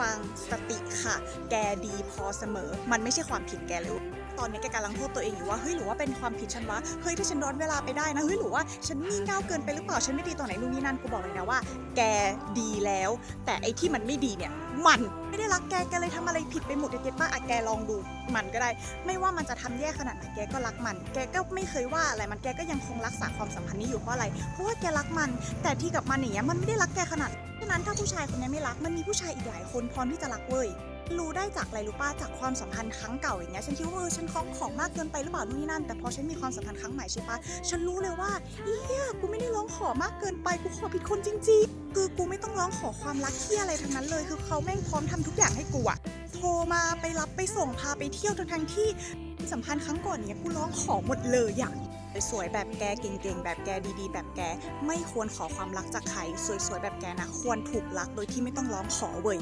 ฟังสติค่ะ แกดีพอเสมอ มันไม่ใช่ความผิดแกเลยตอนนี้แกกำลังโทษตัวเองอยู่ว่าเฮ้ยหรือว่าเป็นความผิดฉันวะเฮ้ยถ้าฉันย้อนเวลาไปได้นะเฮ้ยหรือว่าฉันงี่เง่าเกินไปหรือเปล่าฉันไม่ดีตรงไหนนู่นนี่นั่นกูบอกเลยนะว่า แกดีแล้ว แต่ไอ้ที่มันไม่ดีเนี่ย มันไม่ได้รักแกแกเลยทำอะไรผิดไปหมดเก็ตป้าอะแกลองดูมันก็ได้ ไม่ว่ามันจะทำแย่ขนาดไหนแกก็รักมัน แกก็ไม่เคยว่าอะไรมันแกก็ยังคงรักษาความสัมพันธ์นี้อยู่เพราะอะไรเพราะว่าแกรักมัน แต่ที่กับมันอย่างเงี้ยมันไม่ได้รักแกขนาดฉะนั้นถ้าผู้ชายคนนี้ไม่รักมันมีผู้ชายอีกหลายคนพร้อมที่จะรักเว้ยรู้ได้จากอะไรรู้ป้าจากความสัมพันธ์ครั้งเก่าอย่างเงี้ยฉันคิดว่าเออฉันคล้องของมากเกินไปหรือเปล่านู่นนี่นั่นแต่พอฉันมีความสัมพันธ์ครั้งใหม่ใช่ปะฉันรู้เลยว่าเฮียกูไม่ได้ร้องขอมากเกินไปกูขอผิดคนจริงๆคือกูไม่ต้องร้องขอความรักที่อะไรทั้งนั้นเลย คือเขาแม่งพร้อมทำทุกอย่างให้กูอะโทรมาไปรับไปส่งพาไปเที่ยวทั้งทั้งที่สัมพันธ์ครั้งก่อนเนี้ยกูร้องขอหมดเลยอะ สวยๆแบบแกเก่งๆ แบบแกดีๆ แบบแก ไม่ควรขอความรักจากใคร สวยๆแบบแกนะ ควรถูกรักโดยที่ไม่ต้องร้องขอเว้ย